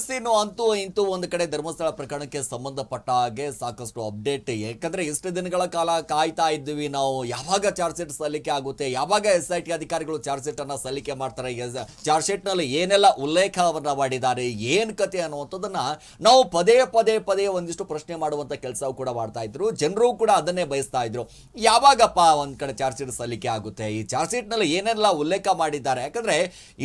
S ಇನ್ನು ಅಂತೂ ಇಂತೂ ಒಂದು ಕಡೆ ಧರ್ಮಸ್ಥಳ ಪ್ರಕರಣಕ್ಕೆ ಸಂಬಂಧಪಟ್ಟ ಹಾಗೆ ಸಾಕಷ್ಟು ಅಪ್ಡೇಟ್ ಯಾಕಂದ್ರೆ ಇಷ್ಟು ದಿನಗಳ ಕಾಲ ಕಾಯ್ತಾ ಇದ್ದೀವಿ ನಾವು. ಯಾವಾಗ ಚಾರ್ಜ್ ಶೀಟ್ ಸಲ್ಲಿಕೆ ಆಗುತ್ತೆ? ಯಾವಾಗ ಎಸ್ ಐ ಟಿ ಅಧಿಕಾರಿಗಳು ಚಾರ್ಜ್ ಶೀಟ್ ಅನ್ನ ಸಲ್ಲಿಕೆ ಮಾಡ್ತಾರೆ? ಚಾರ್ಜ್ ಶೀಟ್ನಲ್ಲಿ ಏನೆಲ್ಲ ಉಲ್ಲೇಖವನ್ನ ಮಾಡಿದ್ದಾರೆ? ಏನ್ ಕತೆ ಅನ್ನುವಂಥದ್ದನ್ನ ನಾವು ಪದೇ ಪದೇ ಪದೇ ಒಂದಿಷ್ಟು ಪ್ರಶ್ನೆ ಮಾಡುವಂತ ಕೆಲಸ ಕೂಡ ಮಾಡ್ತಾ ಇದ್ರು. ಜನರು ಕೂಡ ಅದನ್ನೇ ಬಯಸ್ತಾ ಇದ್ರು. ಯಾವಾಗಪ್ಪ ಒಂದ್ ಕಡೆ ಚಾರ್ಜ್ ಶೀಟ್ ಸಲ್ಲಿಕೆ ಆಗುತ್ತೆ? ಈ ಚಾರ್ಜ್ ಶೀಟ್ನಲ್ಲಿ ಏನೆಲ್ಲ ಉಲ್ಲೇಖ ಮಾಡಿದ್ದಾರೆ? ಯಾಕಂದ್ರೆ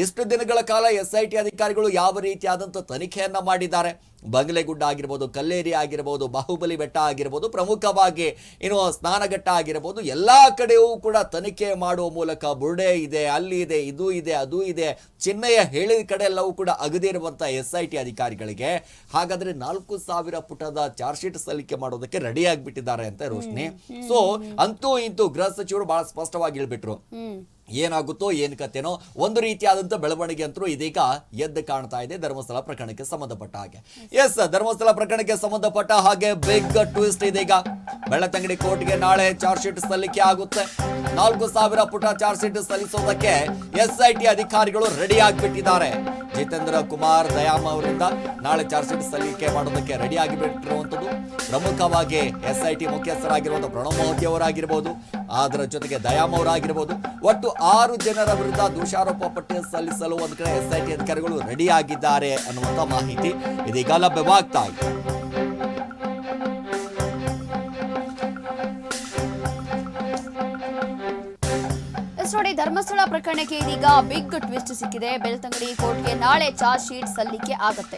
ಇಷ್ಟು ದಿನಗಳ ಕಾಲ ಎಸ್ ಐ ಟಿ ಅಧಿಕಾರಿಗಳು ಯಾವ ರೀತಿಯಾದಂಥ ತನಿಖೆಯನ್ನ ಮಾಡಿದ್ದಾರೆ. ಬಂಗ್ಲೆಗುಡ್ಡ ಆಗಿರ್ಬೋದು ಕಲ್ಲೇರಿ ಆಗಿರ್ಬೋದು ಬಾಹುಬಲಿ ಬೆಟ್ಟ ಆಗಿರ್ಬೋದು ಪ್ರಮುಖವಾಗಿ ಇನ್ನು ಸ್ನಾನಘಟ್ಟ ಆಗಿರ್ಬೋದು ಎಲ್ಲಾ ಕಡೆಯೂ ಕೂಡ ತನಿಖೆ ಮಾಡುವ ಮೂಲಕ ಬುರ್ಡೆ ಇದೆ ಅಲ್ಲಿ ಇದೆ ಇದು ಇದೆ ಅದು ಇದೆ. ಚಿನ್ನಯ್ಯ ಹೇಳಿದ ಕಡೆ ಎಲ್ಲವೂ ಕೂಡ ಅಗದಿರುವಂಥ ಎಸ್ ಐ ಟಿ ಅಧಿಕಾರಿಗಳಿಗೆ. ಹಾಗಾದ್ರೆ ನಾಲ್ಕು ಸಾವಿರ ಪುಟದ ಚಾರ್ಜ್ ಶೀಟ್ ಸಲ್ಲಿಕೆ ಮಾಡೋದಕ್ಕೆ ರೆಡಿ ಆಗಿಬಿಟ್ಟಿದ್ದಾರೆ ಅಂತ ರೋಶ್ನಿ. ಸೊ ಅಂತೂ ಇಂತೂ ಗೃಹ ಸಚಿವರು ಬಹಳ ಸ್ಪಷ್ಟವಾಗಿ ಹೇಳ್ಬಿಟ್ರು. ಏನಾಗುತ್ತೋ ಏನ್ ಕತೆನೋ ಒಂದು ರೀತಿಯಾದಂಥ ಬೆಳವಣಿಗೆ ಅಂತೂ ಇದೀಗ ಎದ್ದು ಕಾಣ್ತಾ ಇದೆ ಧರ್ಮಸ್ಥಳ ಪ್ರಕರಣಕ್ಕೆ ಸಂಬಂಧಪಟ್ಟ ಹಾಗೆ. ಎಸ್ ಧರ್ಮಸ್ಥಳ ಪ್ರಕರಣಕ್ಕೆ ಸಂಬಂಧಪಟ್ಟ ಹಾಗೆ ಬಿಗ್ ಟ್ವಿಸ್ಟ್ ಇದೀಗ. ಬೆಳ್ಳತಂಗಡಿ ಕೋರ್ಟ್ಗೆ ನಾಳೆ ಚಾರ್ಜ್ ಶೀಟ್ ಸಲ್ಲಿಕೆ ಆಗುತ್ತೆ. ನಾಲ್ಕು ಸಾವಿರ ಪುಟ ಚಾರ್ಜ್ ಶೀಟ್ ಸಲ್ಲಿಸೋದಕ್ಕೆ ಎಸ್ ಐ ಟಿ ಅಧಿಕಾರಿಗಳು ರೆಡಿ ಆಗಿಬಿಟ್ಟಿದ್ದಾರೆ. ಜಿತೇಂದ್ರ ಕುಮಾರ್ ದಯಾಮ ಅವರಿಂದ ನಾಳೆ ಚಾರ್ಜ್ ಶೀಟ್ ಸಲ್ಲಿಕೆ ಮಾಡೋದಕ್ಕೆ ರೆಡಿ ಆಗಿಬಿಟ್ಟಿರುವಂತದ್ದು ಪ್ರಮುಖವಾಗಿ ಎಸ್ ಐ ಟಿ ಮುಖ್ಯಸ್ಥರಾಗಿರುವಂಥ ಪ್ರಣವ್ ಮೋದಿ ಅವರಾಗಿರ್ಬೋದು ಅದರ ಜೊತೆಗೆ ದಯಾಮ್ ಅವರಾಗಿರ್ಬೋದು. ಒಟ್ಟು ಆರು ಜನರ ವಿರುದ್ಧ ದೋಷಾರೋಪ ಪಟ್ಟಿ ಸಲ್ಲಿಸಲು ಒಂದು ಕಡೆ ಎಸ್ ಐ ಟಿ ಅಧಿಕಾರಿಗಳು ರೆಡಿ ಆಗಿದ್ದಾರೆ ಅನ್ನುವಂತ ಮಾಹಿತಿ ಇದೀಗ ಲಭ್ಯವಾಗ್ತಾ ಇದೆ. ಎಸ್ ಧರ್ಮಸ್ಥಳ ಪ್ರಕರಣಕ್ಕೆ ಇದೀಗ ಬಿಗ್ ಟ್ವಿಸ್ಟ್ ಸಿಕ್ಕಿದೆ. ಬೆಳ್ತಂಗಡಿ ಕೋರ್ಟ್ಗೆ ನಾಳೆ ಚಾರ್ಜ್ ಶೀಟ್ ಸಲ್ಲಿಕೆ ಆಗತ್ತೆ.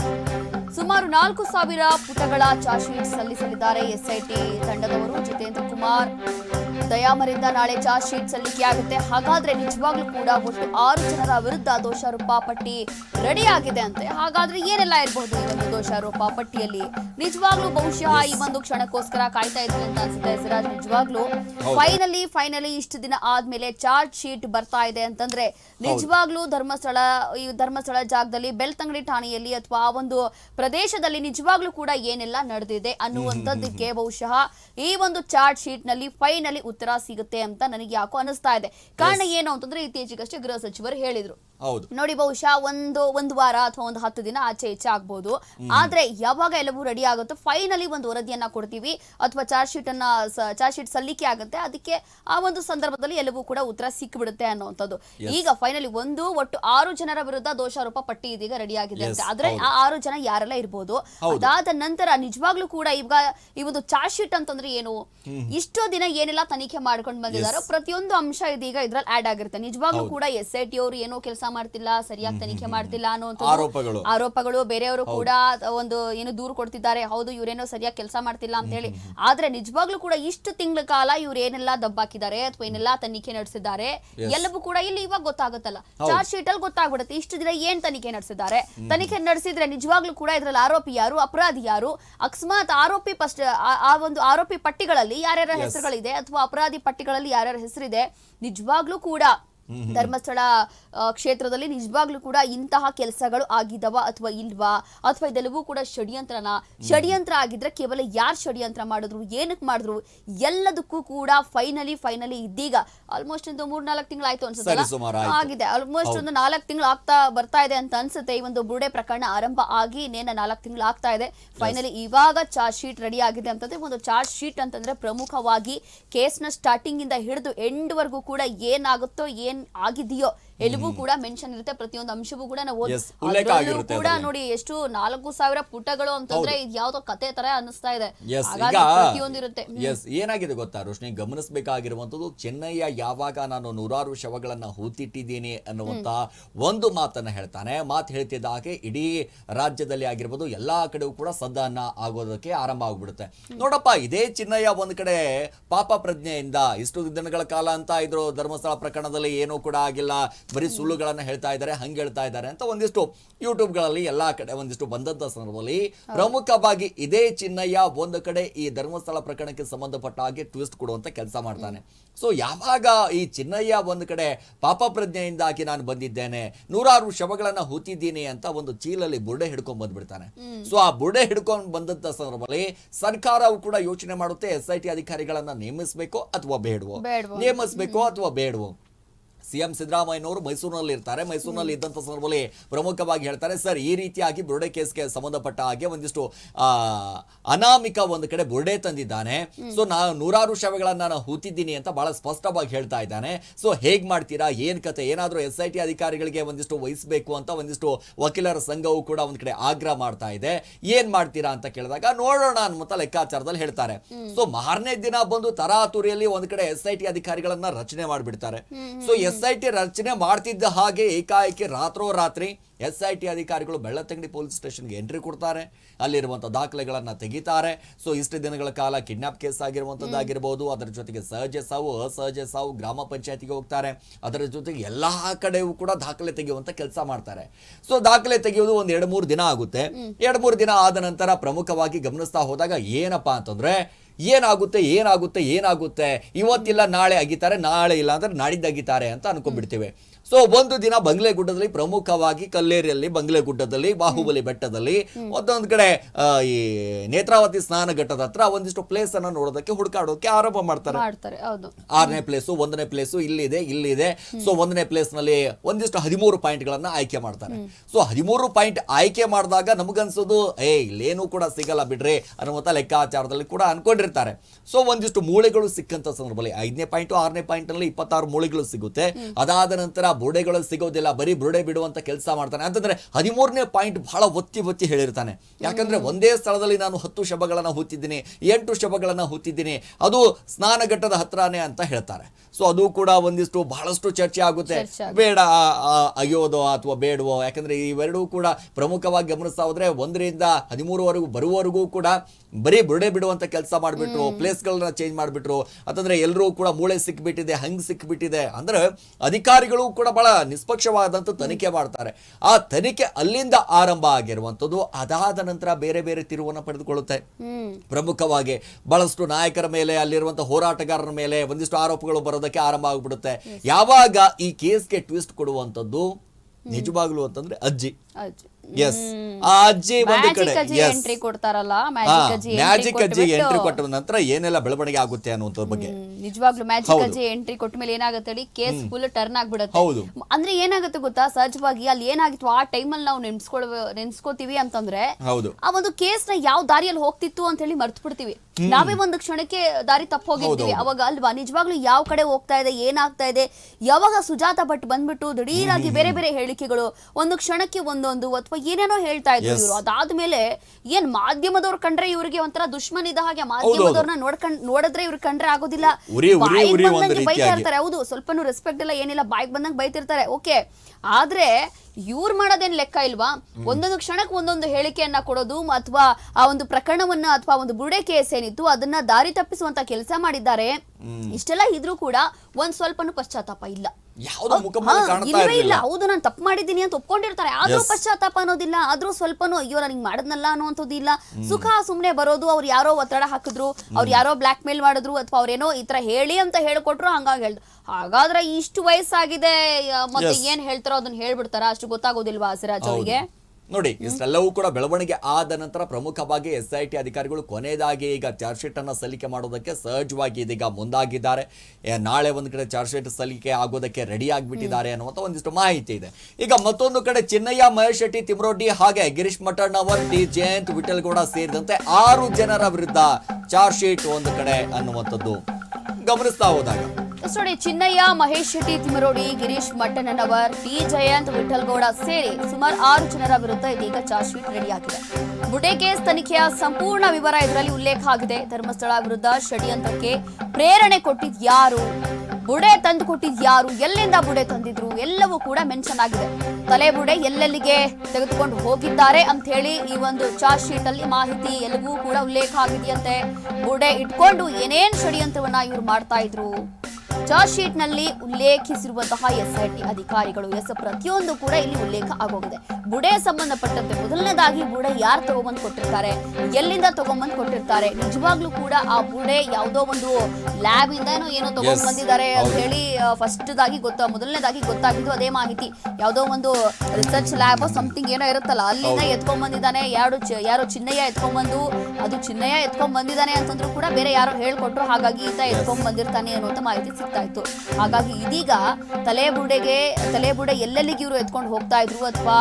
ಸುಮಾರು ನಾಲ್ಕು ಸಾವಿರ ಪುಟಗಳ ಚಾರ್ಜ್ ಶೀಟ್ ಸಲ್ಲಿಸಲಿದ್ದಾರೆ ಎಸ್ಐಟಿ ತಂಡದವರು ಜಿತೇಂದ್ರ ಕುಮಾರ್. ದಯಾಮರಿಂದ ನಾಳೆ ಚಾರ್ಜ್ ಶೀಟ್ ಸಲ್ಲಿಕೆ ಆಗುತ್ತೆ ಹಾಗಾದ್ರೆ ನಿಜವಾಗ್ಲೂ ಕೂಡ ಒಟ್ಟು ಆರು ಜನರ ವಿರುದ್ಧ ದೋಷಾರೋಪ ಪಟ್ಟಿ ರೆಡಿ ಆಗಿದೆ ಅಂತೆ. ಹಾಗಾದ್ರೆ ಏನೆಲ್ಲ ಇರಬಹುದು ಈ ಒಂದು ದೋಷಾರೋಪ ಪಟ್ಟಿಯಲ್ಲಿ? ನಿಜವಾಗ್ಲೂ ಬಹುಶಃ ಈ ಒಂದು ಕ್ಷಣಕ್ಕೋಸ್ಕರ ಕಾಯ್ತಾ ಇದ್ವಿ ಅಂತ ಅನ್ಸುತ್ತೆ ಸಿರಾಜ್ ನಿಜವಾಗ್ಲೂ. ಫೈನಲಿ ಫೈನಲಿ ಇಷ್ಟು ದಿನ ಆದ್ಮೇಲೆ ಚಾರ್ಜ್ ಶೀಟ್ ಬರ್ತಾ ಇದೆ ಅಂತಂದ್ರೆ ನಿಜವಾಗ್ಲೂ ಧರ್ಮಸ್ಥಳ ಈ ಧರ್ಮಸ್ಥಳ ಜಾಗದಲ್ಲಿ ಬೆಳ್ತಂಗಡಿ ಠಾಣೆಯಲ್ಲಿ ಅಥವಾ ಆ ಒಂದು ಪ್ರದೇಶದಲ್ಲಿ ನಿಜವಾಗ್ಲೂ ಕೂಡ ಏನೆಲ್ಲ ನಡೆದಿದೆ ಅನ್ನುವಂಥದ್ದಕ್ಕೆ ಬಹುಶಃ ಈ ಒಂದು ಚಾರ್ಜ್ ಶೀಟ್ನಲ್ಲಿ ಫೈನಲಿ ಉತ್ತರ ಸಿಗುತ್ತೆ ಅಂತ ನನಗೆ ಯಾಕೋ ಅನಿಸ್ತಾ ಇದೆ. ಕಾರಣ ಏನು ಅಂತಂದ್ರೆ ಇತ್ತೀಚೆಗಷ್ಟೇ ಗೃಹ ಸಚಿವರು ಹೇಳಿದ್ರು. ಹೌದು. ನೋಡಿ ಬಹುಶಃ ಒಂದು ಒಂದು ವಾರ ಅಥವಾ ಒಂದು ಹತ್ತು ದಿನ ಆಚೆ ಈಚೆ ಆಗ್ಬಹುದು ಆದ್ರೆ ಯಾವಾಗ ಎಲ್ಲವೂ ರೆಡಿ ಆಗುತ್ತೋ ಫೈನಲಿ ಒಂದು ವರದಿಯನ್ನ ಕೊಡ್ತೀವಿ. ಅಥವಾ ಚಾರ್ಜ್ ಶೀಟ್ ಅನ್ನ ಚಾರ್ಜ್ ಶೀಟ್ ಸಲ್ಲಿಕೆ ಆಗುತ್ತೆ. ಅದಕ್ಕೆ ಆ ಒಂದು ಸಂದರ್ಭದಲ್ಲಿ ಎಲ್ಲವೂ ಕೂಡ ಉತ್ತರ ಸಿಕ್ಕಿಬಿಡುತ್ತೆ ಅನ್ನುವಂಥದ್ದು. ಈಗ ಫೈನಲಿ ಒಂದು ಒಟ್ಟು ಆರು ಜನರ ವಿರುದ್ಧ ದೋಷಾರೋಪ ಪಟ್ಟಿ ಇದೀಗ ರೆಡಿ ಆಗಿದೆ ಅಂತ. ಆದ್ರೆ ಆ ಆರು ಜನ ಯಾರೆಲ್ಲ ಇರ್ಬೋದು? ಅದಾದ ನಂತರ ನಿಜವಾಗ್ಲೂ ಕೂಡ ಈಗ ಈ ಒಂದು ಚಾರ್ಜ್ ಶೀಟ್ ಅಂತಂದ್ರೆ ಏನು? ಇಷ್ಟೋ ದಿನ ಏನೆಲ್ಲ ತನಿಖೆ ಮಾಡ್ಕೊಂಡು ಬಂದಿದಾರೋ ಪ್ರತಿಯೊಂದು ಅಂಶ ಇದೀಗ ಇದ್ರಲ್ಲಿ ಆಡ್ ಆಗಿರುತ್ತೆ. ನಿಜವಾಗ್ಲೂ ಕೂಡ ಎಸ್ ಐ ಟಿ ಅವರು ಏನೋ ಕೆಲಸ ಮಾಡ್ತಿಲ್ಲ ಸರಿಯಾಗಿ ತನಿಖೆ ಮಾಡ್ತಿಲ್ಲ ಅನ್ನೋ ಆರೋಪಗಳು. ಆರೋಪಗಳು ಬೇರೆಯವರು ಕೂಡ ಒಂದು ಏನು ದೂರು ಕೊಡ್ತಿದ್ದಾರೆ ಹೌದು ಇವರೇನೋ ಸರಿಯಾಗಿ ಕೆಲಸ ಮಾಡ್ತಿಲ್ಲ ಅಂತ ಹೇಳಿ. ಆದ್ರೆ ನಿಜವಾಗ್ಲೂ ಕೂಡ ಇಷ್ಟು ತಿಂಗಳ ಕಾಲ ಇವ್ರು ಏನೆಲ್ಲ ದಬ್ಬಾಕಿದ್ದಾರೆ ಅಥವಾ ಏನೆಲ್ಲ ತನಿಖೆ ನಡೆಸಿದ್ದಾರೆ ಎಲ್ಲವೂ ಕೂಡ ಇಲ್ಲಿ ಇವಾಗ ಗೊತ್ತಾಗುತ್ತಲ್ಲ. ಚಾರ್ಜ್ ಶೀಟ್ ಅಲ್ಲಿ ಗೊತ್ತಾಗ್ಬಿಡುತ್ತೆ ಇಷ್ಟು ದಿನ ಏನ್ ತನಿಖೆ ನಡೆಸಿದ್ದಾರೆ. ತನಿಖೆ ನಡೆಸಿದ್ರೆ ನಿಜವಾಗ್ಲೂ ಕೂಡ ಇದ್ರಲ್ಲಿ ಆರೋಪಿ ಯಾರು ಅಪರಾಧಿ ಯಾರು ಅಕಸ್ಮಾತ್ ಆರೋಪಿ ಫಸ್ಟ್ ಆ ಒಂದು ಆರೋಪಿ ಪಟ್ಟಿಗಳಲ್ಲಿ ಯಾರ್ಯಾರ ಹೆಸರುಗಳಿದೆ ಅಥವಾ ಅಪರಾಧಿ ಪಟ್ಟಿಗಳಲ್ಲಿ ಯಾರ್ಯಾರ ಹೆಸರಿದೆ ನಿಜವಾಗ್ಲೂ ಕೂಡ ಧರ್ಮಸ್ಥಳ ಕ್ಷೇತ್ರದಲ್ಲಿ ನಿಜವಾಗ್ಲೂ ಕೂಡ ಇಂತಹ ಕೆಲಸಗಳು ಆಗಿದವ ಅಥವಾ ಇಲ್ವಾ? ಅಥವಾ ಇದೆಲ್ಲವೂ ಕೂಡ ಷಡ್ಯಂತ್ರನ? ಷಡ್ಯಂತ್ರ ಆಗಿದ್ರೆ ಕೇವಲ ಯಾರು ಷಡ್ಯಂತ್ರ ಮಾಡಿದ್ರು ಏನಕ್ಕೆ ಮಾಡಿದ್ರು? ಎಲ್ಲದಕ್ಕೂ ಕೂಡ ಫೈನಲಿ ಫೈನಲಿ ಇದೀಗ ಆಲ್ಮೋಸ್ಟ್ ಒಂದು ಮೂರ್ ನಾಲ್ಕು ತಿಂಗಳು ಆಯ್ತು ಅನ್ಸುತ್ತಲ್ಲ? ಆಯ್ತು. ಆಗಿದೆ. ಆಲ್ಮೋಸ್ಟ್ ಒಂದು ನಾಲ್ಕು ತಿಂಗಳು ಆಗ್ತಾ ಬರ್ತಾ ಇದೆ ಅಂತ ಅನ್ಸುತ್ತೆ. ಈ ಒಂದು ಬುರುಡೆ ಪ್ರಕರಣ ಆರಂಭ ಆಗಿ ನೇನ ನಾಲ್ಕು ತಿಂಗಳು ಆಗ್ತಾ ಇದೆ. ಫೈನಲಿ ಇವಾಗ ಚಾರ್ಜ್ ಶೀಟ್ ರೆಡಿ ಆಗಿದೆ ಅಂತಂದ್ರೆ ಒಂದು ಚಾರ್ಜ್ ಶೀಟ್ ಅಂತಂದ್ರೆ ಪ್ರಮುಖವಾಗಿ ಕೇಸ್ನ ಸ್ಟಾರ್ಟಿಂಗ್ ಇಂದ ಹಿಡಿದು ಎಂಡ್ ವರ್ಗೂ ಕೂಡ ಏನಾಗುತ್ತೋ ಏನ್ ಆಗಿದೆಯೋ ಎಲ್ಲವೂ ಕೂಡ ಮೆನ್ಷನ್ ಇರುತ್ತೆ. ಪ್ರತಿಯೊಂದು ಅಂಶವೂ ಕೂಡ ನಾವು ಓದ್- Yes, ಉಲ್ಲೇಖ ಅದ್ರಲ್ಲೂ ಆಗಿರುತ್ತೆ ಕೂಡ ಅದ್ರಲ್ಲಿ. ನೋಡಿ ಎಷ್ಟು ನಾಲ್ಕು ಸಾವಿರ ಪುಟಗಳು ಅಂತಂದ್ರೆ ಇದು ಯಾವ್ದೋ ಕತೆ ತರ ಅನಿಸ್ತಾ ಇದೆ. ಎಸ್ ಹಾಗಾಗಿ ಈಗ ಪ್ರತಿಯೊಂದು ಇರುತ್ತೆ. ಎಸ್ ಏನಾಗಿದೆ ಗೊತ್ತಾ ರೋಶ್ನಿ? ಗಮನಿಸಬೇಕಾಗಿರುವಂತದ್ದು ಚೆನ್ನಯ್ಯ ಯಾವಾಗ ನಾನು ನೂರಾರು ಶವಗಳನ್ನ ಹೂತಿಟ್ಟಿದ್ದೀನಿ ಅನ್ನುವಂತ ಒಂದು ಮಾತನ್ನ ಹೇಳ್ತಾನೆ. ಮಾತು ಹೇಳ್ತಿದ್ದ ಹಾಗೆ ಇಡೀ ರಾಜ್ಯದಲ್ಲಿ ಆಗಿರ್ಬೋದು ಎಲ್ಲಾ ಕಡೆಯೂ ಕೂಡ ಸದ್ದನ್ನ ಆಗೋದಕ್ಕೆ ಆರಂಭ ಆಗ್ಬಿಡುತ್ತೆ. ನೋಡಪ್ಪ ಇದೇ ಚಿನ್ನಯ್ಯ ಒಂದ್ ಕಡೆ ಪಾಪ ಪ್ರಜ್ಞೆಯಿಂದ ಇಷ್ಟು ದಿನಗಳ ಕಾಲ ಅಂತ ಇದ್ರು ಧರ್ಮಸ್ಥಳ ಪ್ರಕರಣದಲ್ಲಿ ಏನೂ ಕೂಡ ಆಗಿಲ್ಲ. ಬರೀ ಸುಳ್ಳುಗಳನ್ನ ಹೇಳ್ತಾ ಇದ್ದಾರೆ ಹಂಗೆ ಹೇಳ್ತಾ ಇದ್ದಾರೆ ಅಂತ ಒಂದಿಷ್ಟು ಯೂಟ್ಯೂಬ್ಗಳಲ್ಲಿ ಎಲ್ಲಾ ಕಡೆ ಒಂದಿಷ್ಟು ಬಂದಂತ ಸಂದರ್ಭದಲ್ಲಿ ಪ್ರಮುಖವಾಗಿ ಇದೇ ಚಿನ್ನಯ್ಯ ಒಂದು ಕಡೆ ಈ ಧರ್ಮಸ್ಥಳ ಪ್ರಕರಣಕ್ಕೆ ಸಂಬಂಧಪಟ್ಟ ಹಾಗೆ ಟ್ವಿಸ್ಟ್ ಕೊಡುವಂತ ಕೆಲಸ ಮಾಡ್ತಾನೆ. ಸೊ ಯಾವಾಗ ಈ ಚಿನ್ನಯ್ಯ ಒಂದು ಕಡೆ ಪಾಪ ಪ್ರಜ್ಞೆಯಿಂದಾಗಿ ನಾನು ಬಂದಿದ್ದೇನೆ ನೂರಾರು ಶವಗಳನ್ನ ಹೂತಿದ್ದೀನಿ ಅಂತ ಒಂದು ಚೀಲಲ್ಲಿ ಬುರ್ಡೆ ಹಿಡ್ಕೊಂಡ್ ಬಂದ್ಬಿಡ್ತಾನೆ. ಸೊ ಆ ಬುರ್ಡೆ ಹಿಡ್ಕೊಂಡ್ ಬಂದಂತ ಸಂದರ್ಭದಲ್ಲಿ ಸರ್ಕಾರವು ಕೂಡ ಯೋಚನೆ ಮಾಡುತ್ತೆ ಎಸ್ ಐ ಟಿ ಅಧಿಕಾರಿಗಳನ್ನ ನೇಮಿಸಬೇಕು ಅಥವಾ ಬೇಡವೋ? ಬೇಡ್ವೋ. ನೇಮಿಸಬೇಕು ಅಥವಾ ಬೇಡವೋ? ಸಿಎಂ ಸಿದ್ದರಾಮಯ್ಯನವರು ಮೈಸೂರಿನಲ್ಲಿ ಇರ್ತಾರೆ ಮೈಸೂರಿನಲ್ಲಿ ಇದ್ದಂಥ ಸಂದರ್ಭದಲ್ಲಿ ಪ್ರಮುಖವಾಗಿ ಹೇಳ್ತಾರೆ ಸರ್ ಈ ರೀತಿಯಾಗಿ ಬುರುಡೆ ಕೇಸ್ಗೆ ಸಂಬಂಧಪಟ್ಟ ಹಾಗೆ ಒಂದಿಷ್ಟು ಅನಾಮಿಕ ಒಂದು ಕಡೆ ಬುರುಡೆ ತಂದಿದ್ದಾನೆ. ಸೊ ನಾನು ನೂರಾರು ಶವಗಳನ್ನು ನಾನು ಹೂತಿದ್ದೀನಿ ಅಂತ ಬಹಳ ಸ್ಪಷ್ಟವಾಗಿ ಹೇಳ್ತಾ ಇದ್ದಾನೆ. ಸೊ ಹೇಗ್ ಮಾಡ್ತೀರಾ? ಏನ್ ಕತೆ? ಏನಾದರೂ ಎಸ್ ಐ ಟಿ ಅಧಿಕಾರಿಗಳಿಗೆ ಒಂದಿಷ್ಟು ವಹಿಸಬೇಕು ಅಂತ ಒಂದಿಷ್ಟು ವಕೀಲರ ಸಂಘವು ಕೂಡ ಒಂದ್ ಕಡೆ ಆಗ್ರಹ ಮಾಡ್ತಾ ಇದೆ. ಏನ್ ಮಾಡ್ತೀರಾ ಅಂತ ಕೇಳಿದಾಗ ನೋಡೋಣ ಅನ್ನುವಂತ ಲೆಕ್ಕಾಚಾರದಲ್ಲಿ ಹೇಳ್ತಾರೆ. ಸೊ ಮಾರನೇ ದಿನ ಬಂದು ತರಾತುರಿಯಲ್ಲಿ ಒಂದ್ ಕಡೆ ಎಸ್ ಐ ಟಿ ಅಧಿಕಾರಿಗಳನ್ನ ರಚನೆ ಮಾಡಿಬಿಡ್ತಾರೆ. ಸೊ ಎಸ್ ಐ ಟಿ ರಚನೆ ಮಾಡ್ತಿದ್ದ ಹಾಗೆ ಏಕಾಏಕಿ ರಾತ್ರೋರಾತ್ರಿ ಎಸ್ ಐ ಟಿ ಅಧಿಕಾರಿಗಳು ಬೆಳ್ಳತಂಗಡಿ ಪೊಲೀಸ್ ಸ್ಟೇಷನ್ಗೆ ಎಂಟ್ರಿ ಕೊಡ್ತಾರೆ. ಅಲ್ಲಿರುವಂಥ ದಾಖಲೆಗಳನ್ನು ತೆಗಿತಾರೆ. ಸೊ, ಇಷ್ಟು ದಿನಗಳ ಕಾಲ ಕಿಡ್ನಾಪ್ ಕೇಸ್ ಆಗಿರುವಂಥದ್ದಾಗಿರ್ಬೋದು. ಅದರ ಜೊತೆಗೆ ಸಹಜ ಸಾವು, ಅಸಹಜ ಸಾವು ಗ್ರಾಮ ಪಂಚಾಯತಿಗೆ ಹೋಗ್ತಾರೆ. ಅದರ ಜೊತೆಗೆ ಎಲ್ಲ ಕಡೆಯೂ ಕೂಡ ದಾಖಲೆ ತೆಗೆಯುವಂಥ ಕೆಲಸ ಮಾಡ್ತಾರೆ. ಸೊ, ದಾಖಲೆ ತೆಗೆಯೋದು ಒಂದು ಎರಡು ಮೂರು ದಿನ ಆಗುತ್ತೆ. ಎರಡು ಮೂರು ದಿನ ಆದ ನಂತರ ಪ್ರಮುಖವಾಗಿ ಗಮನಿಸ್ತಾ ಹೋದಾಗ ಏನಪ್ಪಾ ಅಂತಂದ್ರೆ, ಏನಾಗುತ್ತೆ ಏನಾಗುತ್ತೆ ಏನಾಗುತ್ತೆ, ಇವತ್ತಿಲ್ಲ, ನಾಳೆ ಅಗಿತಾರೆ, ನಾಳೆ ಇಲ್ಲ ಅಂದ್ರೆ ನಾಡಿದ್ದಾಗಿತಾರೆ ಅಂತ ಅನ್ಕೊಂಡ್ಬಿಡ್ತೀವಿ. ಸೊ ಒಂದು ದಿನ ಬಂಗ್ಲೆಗುಡ್ಡದಲ್ಲಿ ಪ್ರಮುಖವಾಗಿ ಕಲ್ಲೇರಿಯಲ್ಲಿ ಬಂಗ್ಲೆಗುಡ್ಡದಲ್ಲಿ ಬಾಹುಬಲಿ ಬೆಟ್ಟದಲ್ಲಿ ಒಂದೊಂದು ಕಡೆ ಈ ನೇತ್ರಾವತಿ ಸ್ನಾನ ಘಟ್ಟದ ಹತ್ರ ಒಂದಿಷ್ಟು ಪ್ಲೇಸ್ ಅನ್ನ ನೋಡೋದಕ್ಕೆ ಹುಡುಕಾಡೋಕೆ ಆರಂಭ ಮಾಡ್ತಾರೆ. ಆರನೇ ಪ್ಲೇಸು ಒಂದನೇ ಪ್ಲೇಸು ಇಲ್ಲಿದೆ ಇಲ್ಲಿದೆ. ಸೊ ಒಂದನೇ ಪ್ಲೇಸ್ನಲ್ಲಿ ಒಂದಿಷ್ಟು ಹದಿಮೂರು ಪಾಯಿಂಟ್ ಗಳನ್ನ ಆಯ್ಕೆ ಮಾಡ್ತಾರೆ. ಸೊ ಹದಿಮೂರು ಪಾಯಿಂಟ್ ಆಯ್ಕೆ ಮಾಡಿದಾಗ ನಮಗನ್ಸೋದು ಏ ಇಲ್ಲೇನು ಕೂಡ ಸಿಗಲ್ಲ ಬಿಡ್ರಿ ಅನ್ನುವಂಥ ಲೆಕ್ಕಾಚಾರದಲ್ಲಿ ಕೂಡ ಅನ್ಕೊಂಡಿರ್ತಾರೆ. ಸೊ ಒಂದಿಷ್ಟು ಮೂಳೆಗಳು ಸಿಕ್ಕಂತ ಸಂದರ್ಭದಲ್ಲಿ ಐದನೇ ಪಾಯಿಂಟ್ ಆರನೇ ಪಾಯಿಂಟ್ನಲ್ಲಿ ಇಪ್ಪತ್ತಾರು ಮೂಳೆಗಳು ಸಿಗುತ್ತೆ. ಅದಾದ ನಂತರ ಬುರುಡೆಗಳು ಸಿಗೋದಿಲ್ಲ ಬರೀ ಬುರುಡೆ ಬಿಡುವಂತ ಕೆಲಸ ಮಾಡ್ತಾನೆ. ಅಂತಂದ್ರೆ ಹದಿಮೂರನೇ ಪಾಯಿಂಟ್ ಬಹಳ ಒತ್ತಿ ಒತ್ತಿ ಹೇಳಿರ್ತಾನೆ. ಯಾಕಂದ್ರೆ ಒಂದೇ ಸ್ಥಳದಲ್ಲಿ ನಾನು ಹತ್ತು ಶಬಗಳನ್ನು ಹೂತಿದ್ದೀನಿ ಎಂಟು ಶಬಗಳನ್ನು ಹೂತಿದ್ದೀನಿ ಅದು ಸ್ನಾನಘಟ್ಟದ ಹತ್ರನೇ ಅಂತ ಹೇಳ್ತಾರೆ. ಸೊ ಅದು ಕೂಡ ಒಂದಿಷ್ಟು ಬಹಳಷ್ಟು ಚರ್ಚೆ ಆಗುತ್ತೆ. ಬೇಡ ಅಯ್ಯೋದೋ ಅಥವಾ ಬೇಡವೋ ಯಾಕಂದ್ರೆ ಇವೆರಡೂ ಕೂಡ ಪ್ರಮುಖವಾಗಿ ಗಮನಿಸ್ತಾ ಹೋದ್ರೆ ಒಂದರಿಂದ ಹದಿಮೂರವರೆಗೂ ಬರುವವರೆಗೂ ಕೂಡ ಬರೀ ಬುರುಡೆ ಬಿಡುವಂತ ಕೆಲಸ ಮಾಡಿಬಿಟ್ರು ಪ್ಲೇಸ್ಗಳನ್ನ ಚೇಂಜ್ ಮಾಡಿಬಿಟ್ರು. ಅಂತಂದ್ರೆ ಎಲ್ಲರೂ ಕೂಡ ಮೂಳೆ ಸಿಕ್ಬಿಟ್ಟಿದೆ ಹಂಗ್ ಸಿಕ್ಬಿಟ್ಟಿದೆ. ಅಂದ್ರೆ ಅಧಿಕಾರಿಗಳು ಕೂಡ ಬಹಳ ನಿಷ್ಪಕ್ಷವಾದಂಥ ತನಿಖೆ ಮಾಡ್ತಾರೆ. ಆ ತನಿಖೆ ಅಲ್ಲಿಂದ ಆರಂಭ ಆಗಿರುವಂಥದ್ದು ಅದಾದ ನಂತರ ಬೇರೆ ಬೇರೆ ತಿರುವನ್ನು ಪಡೆದುಕೊಳ್ಳುತ್ತೆ. ಪ್ರಮುಖವಾಗಿ ಬಹಳಷ್ಟು ನಾಯಕರ ಮೇಲೆ ಅಲ್ಲಿರುವಂತಹ ಹೋರಾಟಗಾರರ ಮೇಲೆ ಒಂದಿಷ್ಟು ಆರೋಪಗಳು ಬರೋದಕ್ಕೆ ಆರಂಭ ಆಗಿಬಿಡುತ್ತೆ. ಯಾವಾಗ ಈ ಕೇಸ್ಗೆ ಟ್ವಿಸ್ಟ್ ಕೊಡುವಂಥದ್ದು ನಿಜವಾಗ್ಲು ಅಂತಂದ್ರೆ ಅಜ್ಜಿ. ಅಜ್ಜಿ. ಎಸ್ ಆ ಅಜ್ಜಿ ಒಂದು ಕಡೆ. ಮ್ಯಾಜಿಕ್ ಅಜ್ಜಿ ಎಂಟ್ರಿ ಕೊಡ್ತಾರಲ್ಲ ಮ್ಯಾಜಿಕ್ ಅಜ್ಜಿ ಮ್ಯಾಜಿಕ್ ಅಜ್ಜಿ ಎಂಟ್ರಿ ಕೊಟ್ಟ ನಂತರ ಏನೆಲ್ಲ ಬೆಳವಣಿಗೆ ಆಗುತ್ತೆ ಅನ್ನುವಂತ ಬಗ್ಗೆ. ನಿಜವಾಗ್ಲೂ ಮ್ಯಾಜಿಕ್ ಅಜ್ಜಿ ಎಂಟ್ರಿ ಕೊಟ್ಟ ಮೇಲೆ ಏನಾಗುತ್ತೆ ಹೇಳಿ ಕೇಸ್ ಫುಲ್ ಟರ್ನ್ ಆಗ್ಬಿಡುತ್ತೆ. ಹೌದು. ಅಂದ್ರೆ ಏನಾಗುತ್ತೆ ಗೊತ್ತಾ? ಸಹಜವಾಗಿ ಅಲ್ಲಿ ಏನಾಗಿತ್ತು? ಆ ಟೈಮಲ್ಲಿ ನಾವು ನೆನ್ಸ್ಕೊಳ್ ನೆನ್ಸ್ಕೋತೀವಿ ಅಂತಂದ್ರೆ ಹೌದು. ಆ ಒಂದು ಕೇಸ್ನ ಯಾವ ದಾರಿಯಲ್ಲಿ ಹೋಗ್ತಿತ್ತು ಅಂತ ಹೇಳಿ ಮರ್ತು ಬಿಡ್ತೀವಿ. ನಾವೇ ಒಂದು ಕ್ಷಣಕ್ಕೆ ದಾರಿ ತಪ್ಪು ಹೋಗಿರ್ತೀವಿ. ಅವಾಗ ಅಲ್ವಾ? ನಿಜವಾಗ್ಲೂ ಯಾವ ಕಡೆ ಹೋಗ್ತಾ ಇದೆ? ಏನಾಗ್ತಾ ಇದೆ? ಯಾವಾಗ ಸುಜಾತ ಭಟ್ ಬಂದ್ಬಿಟ್ಟು ದಿಢೀರಾಗಿ ಬೇರೆ ಬೇರೆ ಹೇಳಿಕೆಗಳು ಒಂದು ಕ್ಷಣಕ್ಕೆ ಒಂದೊಂದು ಅಥವಾ ಏನೇನೋ ಹೇಳ್ತಾ ಇದ್ರು. ಇವರು. ಅದಾದ್ಮೇಲೆ ಏನ್ ಮಾಧ್ಯಮದವ್ರು ಕಂಡ್ರೆ ಇವರಿಗೆ ಒಂಥರ ದುಶ್ಮನ್ ಇದ್ದ ಹಾಗೆ ಮಾಧ್ಯಮದವ್ರನ್ನ ನೋಡ್ಕೊಂಡ್ ನೋಡಿದ್ರೆ ಇವ್ರು ಕಂಡ್ರೆ ಆಗೋದಿಲ್ಲ. ಬಾಯಿಗ್ ಬಂದಂಗೆ ಬೈತಾ. ಇರ್ತಾರೆ ಹೌದು ಸ್ವಲ್ಪನೂ ರೆಸ್ಪೆಕ್ಟ್ ಇಲ್ಲ ಏನಿಲ್ಲ ಬಾಯಿಗೆ ಬಂದಂಗೆ ಬೈತಿರ್ತಾರೆ. ಓಕೆ. ಆದ್ರೆ ಇವ್ರು ಮಾಡೋದೇನ್ ಲೆಕ್ಕ ಇಲ್ವಾ? ಒಂದೊಂದು ಕ್ಷಣಕ್ಕೆ ಒಂದೊಂದು ಹೇಳಿಕೆಯನ್ನ ಕೊಡೋದು ಅಥವಾ ಆ ಒಂದು ಪ್ರಕರಣವನ್ನ ಅಥವಾ ಒಂದು ಬುರುಡೆ ಕೇಸ್ ಏನಿತ್ತು ಅದನ್ನ ದಾರಿ ತಪ್ಪಿಸುವಂತ ಕೆಲಸ ಮಾಡಿದ್ದಾರೆ. ಇಷ್ಟೆಲ್ಲ ಇದ್ರೂ ಕೂಡ ಒಂದ್ ಸ್ವಲ್ಪನೂ ಪಶ್ಚಾತ್ತಾಪ ಇಲ್ಲ. ಯಾವ್ದು ಮುಖಮಲ್ಲಿ ಹಾ, ಕಾಣ್ತಾ ಇಲ್ವೇ ಇಲ್ಲ. ಇರಲಿಲ್ಲ ಹೌದು ನಾನು ತಪ್ಪು ಮಾಡಿದ್ದೀನಿ ಅಂತ ಒಪ್ಕೊಂಡಿರ್ತಾರೆ. ಆದ್ರೂ Yes. ಪಶ್ಚಾತ್ತಾಪ ಅನ್ನೋದಿಲ್ಲ. ಆದ್ರೂ ಸ್ವಲ್ಪನೂ ಅಯ್ಯೋ ನನಗೆ ಮಾಡದ್ನಲ್ಲ ಅನ್ನೋಂಥದ್ದು ಇಲ್ಲ. ಸುಖ ಸುಮ್ನೆ ಬರೋದು ಅವ್ರು ಯಾರೋ ಒತ್ತಡ ಹಾಕಿದ್ರು ಅವ್ರು ಯಾರೋ ಬ್ಲಾಕ್ ಮೇಲ್ ಮಾಡಿದ್ರು ಅಥವಾ ಅವ್ರೇನೋ ಈ ತರ ಹೇಳಿ ಅಂತ ಹೇಳ್ಕೊಟ್ರು ಹಂಗಾಗಿ ಹೇಳ್ದು. ಹಾಗಾದ್ರೆ ಇಷ್ಟು ವಯಸ್ಸಾಗಿದೆ ಆ, ಮತ್ತೆ Yes. ಏನ್ ಹೇಳ್ತಾರೋ ಅದನ್ನ ಹೇಳ್ಬಿಡ್ತಾರ? ಅಷ್ಟು ಗೊತ್ತಾಗೋದಿಲ್ವಾ ಹಸಿರಾಜ್ ಅವರಿಗೆ? ನೋಡಿ ಇಷ್ಟೆಲ್ಲವೂ ಕೂಡ ಬೆಳವಣಿಗೆ ಆದ ನಂತರ ಪ್ರಮುಖವಾಗಿ ಎಸ್ ಐ ಟಿ ಅಧಿಕಾರಿಗಳು ಕೊನೆಯದಾಗಿ ಈಗ ಚಾರ್ಜ್ ಶೀಟ್ ಅನ್ನು ಸಲ್ಲಿಕೆ ಮಾಡೋದಕ್ಕೆ ಸಹಜವಾಗಿ ಇದೀಗ ಮುಂದಾಗಿದ್ದಾರೆ. ನಾಳೆ ಒಂದು ಕಡೆ ಚಾರ್ಜ್ ಶೀಟ್ ಸಲ್ಲಿಕೆ ಆಗೋದಕ್ಕೆ ರೆಡಿ ಆಗಿಬಿಟ್ಟಿದ್ದಾರೆ ಅನ್ನುವಂಥ ಒಂದಿಷ್ಟು ಮಾಹಿತಿ ಇದೆ. ಈಗ ಮತ್ತೊಂದು ಕಡೆ ಚಿನ್ನಯ್ಯ ಮಹೇಶ್ ಶೆಟ್ಟಿ ತಿಮ್ರೋಡ್ಡಿ ಹಾಗೆ ಗಿರೀಶ್ ಮಠಣ್ಣವರ್ ಡಿ ಜಯಂತ್ ವಿಠಲ್ಗೌಡ ಸೇರಿದಂತೆ ಆರು ಜನರ ವಿರುದ್ಧ ಚಾರ್ಜ್ ಶೀಟ್ ಒಂದು ಕಡೆ ಅನ್ನುವಂಥದ್ದು. ಗಮನಿಸ್ತಾ ಹೋದಾಗ. ನೋಡಿ ಚಿನ್ನಯ್ಯ, ಮಹೇಶ್ ಶೆಟ್ಟಿ ತಿಮರೋಡಿ ಗಿರೀಶ್ ಮಟ್ಟಣ್ಣನವರ್ ಟಿ ಜಯಂತ್, ವಿಠಲ್ಗೌಡ ಸೇರಿ ಸುಮಾರು ಆರು ಜನರ ವಿರುದ್ಧ ಇದೀಗ ಚಾರ್ಜ್ ಶೀಟ್ ರೆಡಿಯಾಗಿದೆ ಬುಡೆ ಕೇಸ್ ತನಿಖೆಯ ಸಂಪೂರ್ಣ ವಿವರ ಇದರಲ್ಲಿ ಉಲ್ಲೇಖ ಆಗಿದೆ. ಧರ್ಮಸ್ಥಳ ವಿರುದ್ಧ ಷಡ್ಯಂತ್ರಕ್ಕೆ ಪ್ರೇರಣೆ ಕೊಟ್ಟಿದ್ ಯಾರು? ಬುಡೆ ತಂದು ಕೊಟ್ಟಿದ್ ಯಾರು? ಎಲ್ಲಿಂದ ಬುಡೆ ತಂದಿದ್ರು? ಎಲ್ಲವೂ ಕೂಡ ಮೆನ್ಷನ್ ಆಗಿದೆ. ತಲೆ ಬುಡೆ ಎಲ್ಲೆಲ್ಲಿಗೆ ತೆಗೆದುಕೊಂಡು ಹೋಗಿದ್ದಾರೆ ಅಂತ ಹೇಳಿ ಈ ಒಂದು ಚಾರ್ಜ್ ಶೀಟ್ ಅಲ್ಲಿ ಮಾಹಿತಿ ಎಲ್ಲವೂ ಕೂಡ ಉಲ್ಲೇಖ ಆಗಿದೆಯಂತೆ. ಬುಡೆ ಇಟ್ಕೊಂಡು ಏನೇನ್ ಷಡ್ಯಂತ್ರವನ್ನ ಇವ್ರು ಮಾಡ್ತಾ ಇದ್ರು? ಚಾರ್ಜ್ ಶೀಟ್ನಲ್ಲಿ ಉಲ್ಲೇಖಿಸಿರುವಂತಹ ಎಸ್ಐಟಿ ಅಧಿಕಾರಿಗಳು ಎಸ್ ಪ್ರತಿಯೊಂದು ಕೂಡ ಇಲ್ಲಿ ಉಲ್ಲೇಖ ಆಗೋಗಿದೆ. ಬುಡೆ ಸಂಬಂಧಪಟ್ಟಂತೆ ಮೊದಲನೇದಾಗಿ ಬುಡೆ ಯಾರು ತಗೊಂಬಂದು ಕೊಟ್ಟಿರ್ತಾರೆ ಎಲ್ಲಿಂದ ತಗೊಂಬಂದು ಕೊಟ್ಟಿರ್ತಾರೆ ನಿಜವಾಗ್ಲೂ ಕೂಡ ಆ ಬುಡೆ ಯಾವುದೋ ಒಂದು ಲ್ಯಾಬ್ ಇಂದನೋ ಏನೋ ತಗೊಂಡ್ ಬಂದಿದ್ದಾರೆ ಅಂತ ಹೇಳಿ ಫಸ್ಟ್ ದಾಗಿ ಗೊತ್ತ ಮೊದಲನೇದಾಗಿ ಗೊತ್ತಾಗಿದ್ದು ಅದೇ ಮಾಹಿತಿ. ಯಾವುದೋ ಒಂದು ರಿಸರ್ಚ್ ಲ್ಯಾಬ್ ಸಮಥಿಂಗ್ ಏನೋ ಇರುತ್ತಲ್ಲ ಅಲ್ಲಿಂದ. ಎತ್ಕೊಂಡ್ ಬಂದಿದ್ದಾನೆ ಯಾರು ಯಾರು ಯಾರೋ ಚಿನ್ನಯ್ಯ ಎತ್ಕೊಂಡ್ ಬಂದು ಅದು ಚಿನ್ನಯ್ಯ ಎತ್ಕೊಂಡ್ ಬಂದಿದ್ದಾನೆ ಅಂತಂದ್ರು ಕೂಡ ಬೇರೆ ಯಾರೋ ಹೇಳ್ಕೊಟ್ರು ಹಾಗಾಗಿ ಈತ ಎತ್ಕೊಂಡ್ ಬಂದಿರ್ತಾನೆ ಅನ್ನೋ ಮಾಹಿತಿ ಸಿಗ್ತಾ ಇತ್ತು ಹಾಗಾಗಿ ಇದೀಗ ತಲೆಬುಡೆಗೆ ತಲೆಬುಡೆ ಎಲ್ಲೆಲ್ಲಿಗೆ ಇವರು ಎತ್ಕೊಂಡು ಹೋಗ್ತಾ ಇದ್ರು ಅಥವಾ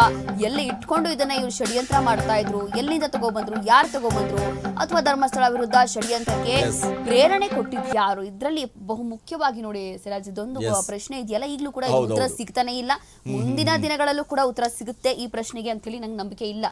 ಎಲ್ಲಿ ಇಟ್ಕೊಂಡು ಇದನ್ನ ಇವರು ಷಡ್ಯಂತ್ರ ಮಾಡ್ತಾ ಇದ್ರು ಎಲ್ಲಿಂದ ತಗೊಬಂದ್ರು ಯಾರು ತಗೊಬಂದ್ರು ಅಥವಾ ಧರ್ಮಸ್ಥಳ ವಿರುದ್ಧ ಷಡ್ಯಂತ್ರಕ್ಕೆ ಪ್ರೇರಣೆ ಕೊಟ್ಟಿದ್ ಯಾರು? ಇದ್ರಲ್ಲಿ ಬಹು ಮುಖ್ಯವಾಗಿ ನೋಡಿ ಸಿರಾಜ್ ಇದೊಂದು ಪ್ರಶ್ನೆ ಇದೆಯಲ್ಲ ಈಗಲೂ ಕೂಡ ಉತ್ತರ. ಸಿಗ್ತಾನೆ ಇಲ್ಲ. ಮುಂದಿನ ದಿನಗಳಲ್ಲೂ ಕೂಡ ಉತ್ತರ ಸಿಗುತ್ತೆ ಈ ಪ್ರಶ್ನೆಗೆ ಅಂತ ಹೇಳಿ ನಂಗೆ ನಂಬಿಕೆ ಇಲ್ಲ.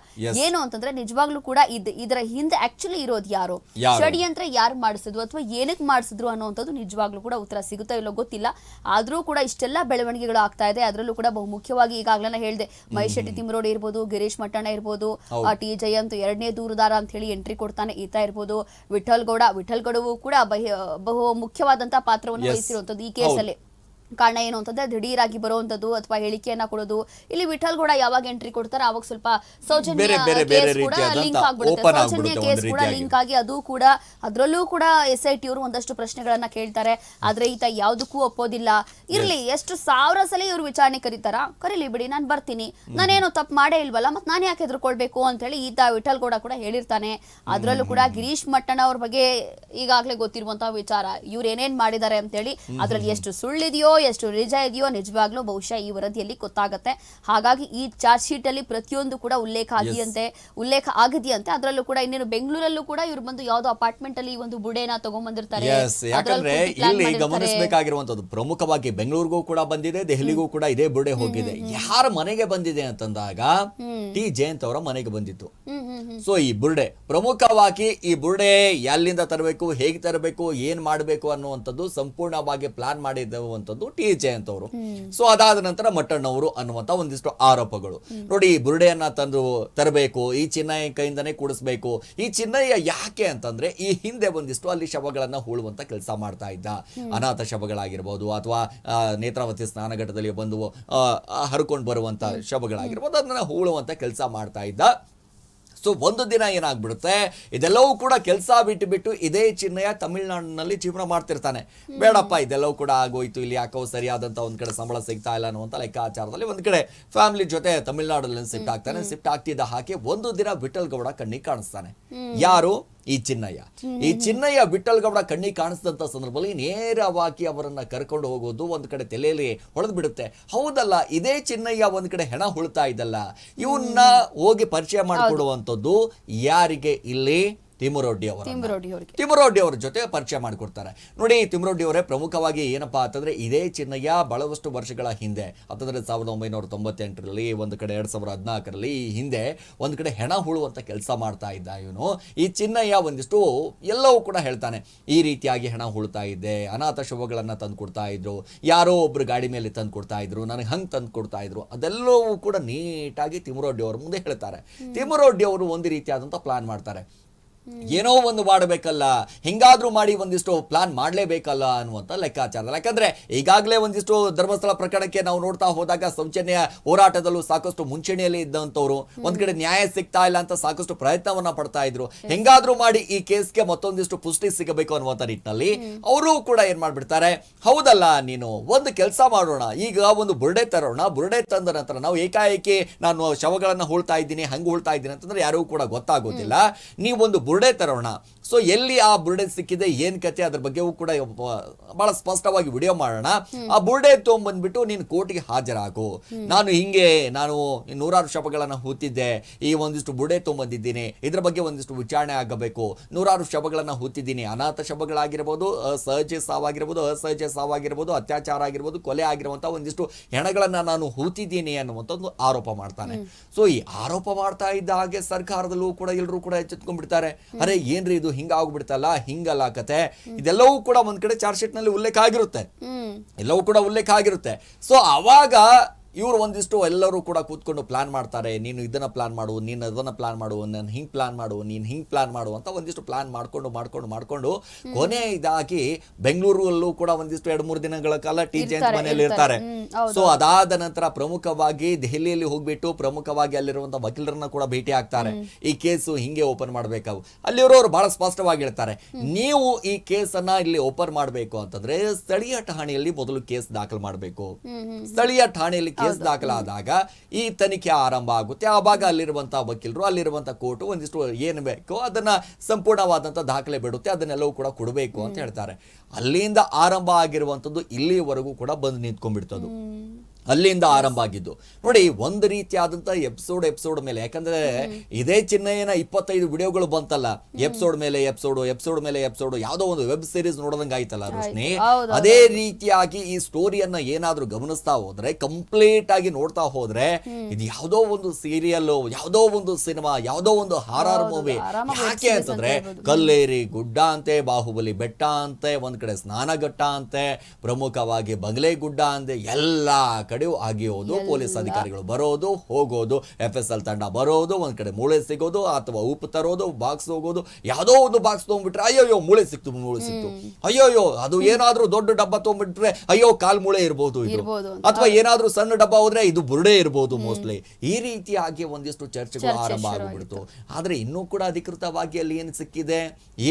ಏನು ಅಂತಂದ್ರೆ ನಿಜವಾಗ್ಲೂ ಕೂಡ ಇದ್ ಇದರ ಹಿಂದೆ ಆಕ್ಚುಲಿ ಇರೋದು ಯಾರು? ಷಡ್ಯಂತ್ರ ಯಾರು ಮಾಡಿಸಿದ್ರು ಅಥವಾ ಏನಕ್ಕೆ ಮಾಡಿಸಿದ್ರು ಅನ್ನುವಂಥದ್ದು ನಿಜವಾಗ್ಲೂ ಕೂಡ ಉತ್ತರ ಸಿಗುತ್ತಾ ಇಲ್ಲೋ ಗೊತ್ತಿಲ್ಲ. ಆದರೂ ಕೂಡ ಇಷ್ಟೆಲ್ಲ ಬೆಳವಣಿಗೆಗಳು ಆಗ್ತಾ ಇದೆ. ಅದರಲ್ಲೂ ಕೂಡ ಬಹು ಮುಖ್ಯವಾಗಿ ಈಗಾಗಲೇ ಹೇಳಿದೆ ಮಹೇಶ್ ಶೆಟ್ಟಿ ತಿಮ್ಮರೋಡಿ ಇರ್ಬೋದು ಗಿರೀಶ್ ಮಟ್ಟಣ್ಣ ಇರ್ಬೋದು ಆ ಟಿ ಜಯಂತ್ ಎರಡನೇ ದೂರದಾರ ಅಂತ ಹೇಳಿ ಎಂಟ್ರಿ ಕೊಡ್ತಾನೆ ಈತ ಇರ್ಬೋದು. ವಿಠಲ್ ಗೌಡ ವಿಠಲ್ ಗೌಡವು ಕೂಡ ಬಹಿ- ಬಹು ಮುಖ್ಯವಾದಂತಹ ಪಾತ್ರವನ್ನು. ವಹಿಸಿರುವಂತದ್ದು ಈ ಕೇಸಲ್ಲಿ. ಕಾರಣ ಏನು ಅಂತಂದ್ರೆ ದಿಢೀರಾಗಿ ಬರುವಂತದ್ದು ಅಥವಾ ಹೇಳಿಕೆಯನ್ನ ಕೊಡೋದು. ಇಲ್ಲಿ ವಿಠಲ್ ಕೂಡ ಯಾವಾಗ ಎಂಟ್ರಿ ಕೊಡ್ತಾರೆ ಅವಾಗ ಸ್ವಲ್ಪ ಸೌಜನ್ಯ ಕೇಸ್ ಕೂಡ ರೀತಿಯಾದಂತ ಲಿಂಕ್ ಆಗ್ಬಿಡುತ್ತೆ. ಸೌಜನ್ಯ ಕೇಸ್ ಒಂದು ಕೂಡ ರೀತಿಯಾಗಿ. ಲಿಂಕ್ ಆಗಿ ಅದು ಕೂಡ ಅದರಲ್ಲೂ ಕೂಡ ಎಸ್ ಐ ಟಿ ಅವರು ಒಂದಷ್ಟು ಪ್ರಶ್ನೆಗಳನ್ನ ಕೇಳ್ತಾರೆ. ಆದ್ರೆ ಈತ ಯಾವ್ದಕ್ಕೂ ಒಪ್ಪೋದಿಲ್ಲ. ಇರ್ಲಿ ಎಷ್ಟು ಸಾವಿರ ಸಲ ಇವ್ರು ವಿಚಾರಣೆ ಕರೀತಾರ? ಕರೀಲಿ ಬಿಡಿ ನಾನು ಬರ್ತೀನಿ. ನಾನೇನು ತಪ್ಪು ಮಾಡೇ ಇಲ್ವಲ್ಲ ಮತ್ತೆ ನಾನು ಯಾಕೆ ಎದುರ್ಕೊಳ್ಬೇಕು ಅಂತ ಹೇಳಿ ಈತ ವಿಠಲ್ ಗೌಡ ಕೂಡ ಹೇಳಿರ್ತಾನೆ. ಅದ್ರಲ್ಲೂ ಕೂಡ ಗಿರೀಶ್ ಮಟ್ಟಣ ಅವ್ರ ಬಗ್ಗೆ ಈಗಾಗಲೇ ಗೊತ್ತಿರುವಂತಹ ವಿಚಾರ. ಇವ್ರು ಏನೇನ್ ಮಾಡಿದ್ದಾರೆ ಅಂತ ಹೇಳಿ ಅದ್ರಲ್ಲಿ ಎಷ್ಟು ಸುಳ್ಳಿದೆಯೋ ಎಷ್ಟು ನಿಜ ಇದೆಯೋ ನಿಜವಾಗ್ಲೂ ಬಹುಶಃ ಈ ವರದಿಯಲ್ಲಿ ಗೊತ್ತಾಗತ್ತೆ. ಹಾಗಾಗಿ ಈ ಚಾರ್ಜ್ ಶೀಟ್ ಅಲ್ಲಿ ಪ್ರತಿಯೊಂದು ಕೂಡ ಉಲ್ಲೇಖ ಆಗಿಯಂತೆ ಉಲ್ಲೇಖ ಆಗಿದೆಯಂತೆ. ಅದರಲ್ಲೂ ಕೂಡ ಇನ್ನೇನು ಬೆಂಗಳೂರಲ್ಲೂ ಕೂಡ ಇವ್ರು ಬಂದು ಯಾವ್ದೋ ಅಪಾರ್ಟ್ಮೆಂಟ್ ಅಲ್ಲಿ ಒಂದು ಬುಡೇನ ತಗೊಂಡ್ಬಂದಿರ್ತಾರೆ ಯಾಕಂದ್ರೆ ಇಲ್ಲಿ ಗಮನಿಸಬೇಕಾಗಿರುವಂತದ್ದು ಪ್ರಮುಖವಾಗಿ ಬೆಂಗಳೂರಿಗೂ ಕೂಡ ಬಂದಿದೆ ದೆಹಲಿಗೂ ಕೂಡ ಇದೇ ಬುಡೆ ಹೋಗಿದೆ. ಯಾರ ಮನೆಗೆ ಬಂದಿದೆ ಅಂತಂದಾಗ ಟಿ ಜಯಂತ್ ಅವರ ಮನೆಗೆ ಬಂದಿತ್ತು. ಸೊ ಈ ಬುರ್ಡೆ ಪ್ರಮುಖವಾಗಿ ಈ ಬುರ್ಡೆ ಎಲ್ಲಿಂದ ತರಬೇಕು ಹೇಗೆ ತರಬೇಕು ಏನ್ ಮಾಡಬೇಕು ಅನ್ನುವಂಥದ್ದು ಸಂಪೂರ್ಣವಾಗಿ ಪ್ಲಾನ್ ಮಾಡಿರುವಂಥದ್ದು ಟಿ ಜಯಂತ್ ಅವರು ಸೊ ಅದಾದ ನಂತರ ಮಟ್ಟಣ್ಣವರು ಅನ್ನುವಂತ ಒಂದಿಷ್ಟು ಆರೋಪಗಳು. ನೋಡಿ ಈ ಬುರ್ಡೆಯನ್ನ ತಂದು ತರಬೇಕು ಈ ಚಿನ್ನಯ್ಯ ಕೈಯಿಂದನೇ ಕೂಡಿಸ್ಬೇಕು ಈ ಚಿನ್ನಯ್ಯ ಯಾಕೆ ಅಂತಂದ್ರೆ ಈ ಹಿಂದೆ ಒಂದಿಷ್ಟು ಅಲ್ಲಿ ಶವಗಳನ್ನ ಹೂಳುವಂತ ಕೆಲಸ ಮಾಡ್ತಾ ಇದ್ದ. ಅನಾಥ ಶವಗಳಾಗಿರ್ಬೋದು ಅಥವಾ ನೇತ್ರಾವತಿ ಸ್ನಾನಘಟ್ಟದಲ್ಲಿ ಬಂದು ಹರ್ಕೊಂಡು ಬರುವಂತ ಶವಗಳಾಗಿರ್ಬೋದು ಅದನ್ನ ಹೂಳುವಂತ ಕೆಲಸ ಮಾಡ್ತಾ ಇದ್ದ. ಸೊ ಒಂದು ದಿನ ಏನಾಗ್ಬಿಡುತ್ತೆ? ಇದೆಲ್ಲವೂ ಕೂಡ ಕೆಲಸ ಬಿಟ್ಟು ಬಿಟ್ಟು ಇದೇ ಚಿಹ್ನೆಯ ತಮಿಳ್ನಾಡಿನಲ್ಲಿ ಜೀವನ ಮಾಡ್ತಿರ್ತಾನೆ. ಬೇಡಪ್ಪ ಇದೆಲ್ಲವೂ ಕೂಡ ಆಗೋಯ್ತು. ಇಲ್ಲಿ ಯಾಕೋ ಸರಿಯಾದಂತ ಒಂದ್ ಕಡೆ ಸಂಬಳ ಸಿಗ್ತಾ ಇಲ್ಲ ಅನ್ನುವಂತ ಲೆಕ್ಕಾಚಾರದಲ್ಲಿ ಒಂದ್ ಕಡೆ ಫ್ಯಾಮಿಲಿ ಜೊತೆ ತಮಿಳ್ನಾಡಲ್ಲಿ ಸಿಫ್ಟ್ ಆಗ್ತಾನೆ ಸಿಫ್ಟ್ ಆಗ್ತಿದ್ದ ಹಾಗೆ ಒಂದು ದಿನ ವಿಠಲ್ ಗೌಡ ಕಣ್ಣಿ ಕಾಣಿಸ್ತಾನೆ. ಯಾರು? ಈ ಚಿನ್ನಯ್ಯ. ಈ ಚಿನ್ನಯ್ಯ ವಿಠಲ್ ಗೌಡ ಕಣ್ಣಿಗೆ ಕಾಣಿಸಿದಂತ ಸಂದರ್ಭದಲ್ಲಿ ನೇರವಾಗಿ ಅವರನ್ನ ಕರ್ಕೊಂಡು ಹೋಗೋದು ಒಂದ್ ಕಡೆ ತಲೆಯಲ್ಲಿ ಹೊಡೆದು ಬಿಡುತ್ತೆ ಹೌದಲ್ಲ ಇದೇ ಚಿನ್ನಯ್ಯ ಒಂದ್ ಕಡೆ ಹೆಣ ಹುಳ್ತಾ ಇದ್ದಲ್ಲ ಇವನ್ನ ಹೋಗಿ ಪರಿಚಯ ಮಾಡಿಕೊಡುವಂಥದ್ದು ಯಾರಿಗೆ? ಇಲ್ಲಿ ತಿಮ್ಮರೊಡ್ಡಿ ಅವರ ತಿಮ್ಮರೊಡ್ಡಿ ಅವರ ಜೊತೆ ಪರಿಚಯ ಮಾಡಿಕೊಡ್ತಾರೆ. ನೋಡಿ ತಿಮ್ಮರೊಡ್ಡಿ ಅವರೇ ಪ್ರಮುಖವಾಗಿ ಏನಪ್ಪಾ ಅಂತಂದ್ರೆ ಇದೇ ಚಿನ್ನಯ್ಯ ಬಹಳಷ್ಟು ವರ್ಷಗಳ ಹಿಂದೆ ಅಂತಂದ್ರೆ ಸಾವಿರದ ಒಂಬೈನೂರ ತೊಂಬತ್ತೆಂಟರಲ್ಲಿ ಒಂದು ಕಡೆ ಎರಡ್ ಸಾವಿರದ ಹದಿನಾಲ್ಕರಲ್ಲಿ ಈ ಹಿಂದೆ ಒಂದು ಕಡೆ ಹೆಣ ಹುಳುವಂತ ಕೆಲಸ ಮಾಡ್ತಾ ಇದ್ದ ಇವನು. ಈ ಚಿನ್ನಯ್ಯ ಒಂದಿಷ್ಟು ಎಲ್ಲವೂ ಕೂಡ ಹೇಳ್ತಾನೆ. ಈ ರೀತಿಯಾಗಿ ಹೆಣ ಹುಳ್ತಾ ಇದ್ದೆ ಅನಾಥ ಶವಗಳನ್ನು ತಂದು ಕೊಡ್ತಾ ಇದ್ರು ಯಾರೋ ಒಬ್ರು ಗಾಡಿ ಮೇಲೆ ತಂದು ಕೊಡ್ತಾ ಇದ್ರು ನನಗೆ ಹಂಗೆ ತಂದು ಕೊಡ್ತಾ ಇದ್ರು ಅದೆಲ್ಲವೂ ಕೂಡ ನೀಟಾಗಿ ತಿಮ್ಮರೊಡ್ಡಿ ಅವರ ಮುಂದೆ ಹೇಳ್ತಾರೆ. ತಿಮ್ಮರೊಡ್ಡಿ ಅವರು ಒಂದು ರೀತಿಯಾದಂಥ ಪ್ಲಾನ್ ಮಾಡ್ತಾರೆ. ಏನೋ ಒಂದು ಮಾಡಬೇಕಲ್ಲ. ಹೆಂಗಾದ್ರೂ ಮಾಡಿ ಒಂದಿಷ್ಟು ಪ್ಲಾನ್ ಮಾಡಲೇಬೇಕಲ್ಲ ಅನ್ನುವಂಥ ಲೆಕ್ಕಾಚಾರ. ಯಾಕಂದ್ರೆ ಈಗಾಗಲೇ ಒಂದಿಷ್ಟು ಧರ್ಮಸ್ಥಳ ಪ್ರಕರಣಕ್ಕೆ ನಾವು ನೋಡ್ತಾ ಹೋದಾಗ ಸೌಜನ್ಯ ಹೋರಾಟದಲ್ಲೂ ಸಾಕಷ್ಟು ಮುಂಚೂಣಿಯಲ್ಲಿ ಇದ್ದಂಥವ್ರು ಒಂದ್ ಕಡೆ ನ್ಯಾಯ ಸಿಗ್ತಾ ಇಲ್ಲ ಅಂತ ಸಾಕಷ್ಟು ಪ್ರಯತ್ನವನ್ನ ಪಡ್ತಾ ಇದ್ರು. ಹೆಂಗಾದ್ರೂ ಮಾಡಿ ಈ ಕೇಸ್ಗೆ ಮತ್ತೊಂದಿಷ್ಟು ಪುಷ್ಟಿ ಸಿಗಬೇಕು ಅನ್ನುವಂಥ ನಿಟ್ಟಿನಲ್ಲಿ ಅವರು ಕೂಡ ಏನ್ ಮಾಡ್ಬಿಡ್ತಾರೆ ಹೌದಲ್ಲ ನೀನು ಒಂದು ಕೆಲಸ ಮಾಡೋಣ. ಈಗ ಒಂದು ಬುರ್ಡೆ ತರೋಣ. ಬುರ್ಡೆ ತಂದ ನಂತರ ನಾವು ಏಕಾಏಕಿ ನಾನು ಶವಗಳನ್ನ ಹೋಳ್ತಾ ಇದ್ದೀನಿ ಹಂಗೆ ಹೋಳ್ತಾ ಇದ್ದೀನಿ ಅಂತಂದ್ರೆ ಯಾರಿಗೂ ಕೂಡ ಗೊತ್ತಾಗೋದಿಲ್ಲ. ನೀವೊಂದು ಬುರ್ಡೆ ತರೋಣ. ಸೊ ಎಲ್ಲಿ ಆ ಬುರುಡೆ ಸಿಕ್ಕಿದೆ ಏನ್ ಕತೆ ಅದ್ರ ಬಗ್ಗೆಯೂ ಕೂಡ ಬಹಳ ಸ್ಪಷ್ಟವಾಗಿ ವಿಡಿಯೋ ಮಾಡೋಣ. ಆ ಬುರುಡೆ ತೊಗೊಂಡ್ಬಂದ್ಬಿಟ್ಟು ನೀನು ಕೋರ್ಟ್ಗೆ ಹಾಜರಾಗು. ನಾನು ಹಿಂಗೆ ನಾನು ನೂರಾರು ಶಬಗಳನ್ನ ಹೂತಿದ್ದೆ. ಈ ಒಂದಿಷ್ಟು ಬುರುಡೆ ತೊಗೊಂಬಂದಿದ್ದೀನಿ ಇದ್ರ ಬಗ್ಗೆ ಒಂದಿಷ್ಟು ವಿಚಾರಣೆ ಆಗಬೇಕು. ನೂರಾರು ಶಬಗಳನ್ನ ಹೂತಿದ್ದೀನಿ. ಅನಾಥ ಶವಗಳಾಗಿರ್ಬೋದು ಸಹಜ ಸಾವಾಗಿರ್ಬೋದು ಅಸಹಜ ಸಾವಾಗಿರ್ಬೋದು ಅತ್ಯಾಚಾರ ಆಗಿರ್ಬೋದು ಕೊಲೆ ಆಗಿರುವಂತಹ ಒಂದಿಷ್ಟು ಹೆಣಗಳನ್ನ ನಾನು ಹೂತಿದ್ದೀನಿ ಅನ್ನುವಂಥದ್ದು ಆರೋಪ ಮಾಡ್ತಾನೆ. ಸೊ ಈ ಆರೋಪ ಮಾಡ್ತಾ ಇದ್ದ ಹಾಗೆ ಸರ್ಕಾರದಲ್ಲೂ ಕೂಡ ಎಲ್ಲರೂ ಕೂಡ ಎಚ್ಚೆತ್ಕೊಂಡ್ಬಿಡ್ತಾರೆ. ಅರೆ ಏನ್ರಿ ಇದು? ಹಿಂಗಾಗ್ಬಿಡ್ತಲ್ಲ ಹಿಂಗಲ್ಲ ಕತೆ ಇದೆಲ್ಲವೂ ಕೂಡ ಒಂದ್ ಕಡೆ ಚಾರ್ಜ್ ಶೀಟ್ನಲ್ಲಿ ಉಲ್ಲೇಖ ಆಗಿರುತ್ತೆ. ಎಲ್ಲವೂ ಕೂಡ ಉಲ್ಲೇಖ ಆಗಿರುತ್ತೆ. ಸೊ ಅವಾಗ ಇವರು ಒಂದಿಷ್ಟು ಎಲ್ಲರೂ ಕೂಡ ಕೂತ್ಕೊಂಡು ಪ್ಲಾನ್ ಮಾಡ್ತಾರೆ ನೀನು ಇದನ್ನ ಪ್ಲಾನ್ ಮಾಡು ನೀನು ಅದನ್ನ ಪ್ಲಾನ್ ಮಾಡು ನಾನು ಹಿಂಗೆ ಪ್ಲಾನ್ ಮಾಡು ನೀನು ಹಿಂಗೆ ಪ್ಲಾನ್ ಮಾಡು ಅಂತ ಒಂದಿಷ್ಟು ಪ್ಲಾನ್ ಮಾಡ್ಕೊಂಡು ಮಾಡ್ಕೊಂಡು ಮಾಡ್ಕೊಂಡು ಕೊನೆ ಇದಾಗಿ ಬೆಂಗಳೂರಲ್ಲೂ ಕೂಡ ಒಂದಿಷ್ಟು ಎರಡು ಮೂರು ದಿನಗಳ ಕಾಲ ಟಿ ಜಯಂತ್ ಇರ್ತಾರೆ, ಮನೆಯಲ್ಲಿ ಇರ್ತಾರೆ. ಸೊ ಅದಾದ ನಂತರ ಪ್ರಮುಖವಾಗಿ ದೆಹಲಿಯಲ್ಲಿ ಹೋಗ್ಬಿಟ್ಟು ಪ್ರಮುಖವಾಗಿ ಅಲ್ಲಿರುವಂತ ವಕೀಲರನ್ನ ಕೂಡ ಭೇಟಿ ಆಗ್ತಾರೆ. ಈ ಕೇಸು ಹಿಂಗೆ ಓಪನ್ ಮಾಡಬೇಕು ಅಲ್ಲಿರೋರು ಬಹಳ ಸ್ಪಷ್ಟವಾಗಿ ಹೇಳ್ತಾರೆ ನೀವು ಈ ಕೇಸನ್ನ ಇಲ್ಲಿ ಓಪನ್ ಮಾಡಬೇಕು ಅಂತಂದ್ರೆ ಸ್ಥಳೀಯ ಠಾಣೆಯಲ್ಲಿ ಮೊದಲು ಕೇಸ್ ದಾಖಲು ಮಾಡಬೇಕು. ಸ್ಥಳೀಯ ಠಾಣೆಯಲ್ಲಿ ಕೇಸ್ ದಾಖಲಾದಾಗ ಈ ತನಿಖೆ ಆರಂಭ ಆಗುತ್ತೆ. ಆವಾಗ ಅಲ್ಲಿರುವಂತಹ ವಕೀಲರು ಅಲ್ಲಿರುವಂತಹ ಕೋರ್ಟು ಒಂದಿಷ್ಟು ಏನು ಬೇಕೋ ಅದನ್ನ ಸಂಪೂರ್ಣವಾದಂತಹ ದಾಖಲೆ ಬಿಡುತ್ತೆ. ಅದನ್ನೆಲ್ಲವೂ ಕೂಡ ಕೊಡಬೇಕು ಅಂತ ಹೇಳ್ತಾರೆ. ಅಲ್ಲಿಂದ ಆರಂಭ ಆಗಿರುವಂತದ್ದು ಇಲ್ಲಿವರೆಗೂ ಕೂಡ ಬಂದು ನಿಂತ್ಕೊಂಡ್ಬಿಡ್ತದು. ಅಲ್ಲಿಂದ ಆರಂಭ ಆಗಿದ್ದು. ನೋಡಿ ಒಂದು ರೀತಿಯಾದಂತ ಎಪಿಸೋಡ್ ಎಪಿಸೋಡ್ ಮೇಲೆ ಯಾಕಂದ್ರೆ ಇದೇ ಚಿನ್ನಯನ ಇಪ್ಪತ್ತೈದು ವಿಡಿಯೋಗಳು ಬಂತಲ್ಲ ಎಪಿಸೋಡ್ ಮೇಲೆ ಎಪಿಸೋಡ್ ಎಪಿಸೋಡ್ ಮೇಲೆ ಎಪಿಸೋಡ್ ಯಾವುದೋ ಒಂದು ವೆಬ್ ಸೀರೀಸ್ ನೋಡೋದಂಗ ಆಯ್ತಲ್ಲ ರೋಶ್ನಿ? ಅದೇ ರೀತಿಯಾಗಿ ಈ ಸ್ಟೋರಿಯನ್ನ ಏನಾದ್ರೂ ಗಮನಿಸ್ತಾ ಹೋದ್ರೆ ಕಂಪ್ಲೀಟ್ ಆಗಿ ನೋಡ್ತಾ ಹೋದ್ರೆ ಇದು ಯಾವ್ದೋ ಒಂದು ಸೀರಿಯಲ್ ಯಾವ್ದೋ ಒಂದು ಸಿನಿಮಾ ಯಾವ್ದೋ ಒಂದು ಹಾರರ್ ಮೂವಿ. ಯಾಕೆ ಅಂತಂದ್ರೆ ಅಂತ ಕಲ್ಲೇರಿ ಗುಡ್ಡ ಅಂತೆ ಬಾಹುಬಲಿ ಬೆಟ್ಟ ಅಂತೆ ಒಂದ್ ಕಡೆ ಸ್ನಾನಘಟ್ಟ ಅಂತೆ ಪ್ರಮುಖವಾಗಿ ಬಂಗ್ಲೆ ಗುಡ್ಡ ಅಂತೆ ಎಲ್ಲಾ ಕಡೆಯೂ ಆಗಿಯೋದು ಪೊಲೀಸ್ ಅಧಿಕಾರಿಗಳು ಬರೋದು ಹೋಗೋದು ಎಫ್ ಎಸ್ ಎಲ್ ತಂಡ ಬರೋದು ಒಂದ್ ಕಡೆ ಮೂಳೆ ಸಿಗೋದು ಅಥವಾ ಉಪ್ಪು ತರೋದು ಬಾಕ್ಸ್ ಹೋಗೋದು ಯಾವುದೋ ಒಂದು ಬಾಕ್ಸ್ ತೊಗೊಂಡ್ಬಿಟ್ರೆ ಅಯ್ಯೋಯ್ಯೋ ಮೂಳೆ ಸಿಕ್ತು ಮೂಳೆ ಸಿಕ್ತು. ಅಯ್ಯೋಯ್ಯೋ ಅದು ಏನಾದ್ರೂ ದೊಡ್ಡ ಡಬ್ಬ ತೊಗೊಂಡ್ಬಿಟ್ರೆ ಅಯ್ಯೋ ಕಾಲ್ ಮೂಳೆ ಇರ್ಬೋದು ಇದು. ಅಥವಾ ಏನಾದ್ರೂ ಸಣ್ಣ ಡಬ್ಬ ಹೋದ್ರೆ ಇದು ಬುರುಡೆ ಇರ್ಬೋದು ಮೋಸ್ಟ್ಲಿ ಈ ರೀತಿಯಾಗಿ ಒಂದಿಷ್ಟು ಚರ್ಚೆಗಳು ಚರ್ಚೆ ಆರಂಭ ಆಗಿಬಿಡ್ತು. ಆದ್ರೆ ಇನ್ನೂ ಕೂಡ ಅಧಿಕೃತವಾಗಿ ಅಲ್ಲಿ ಏನು ಸಿಕ್ಕಿದೆ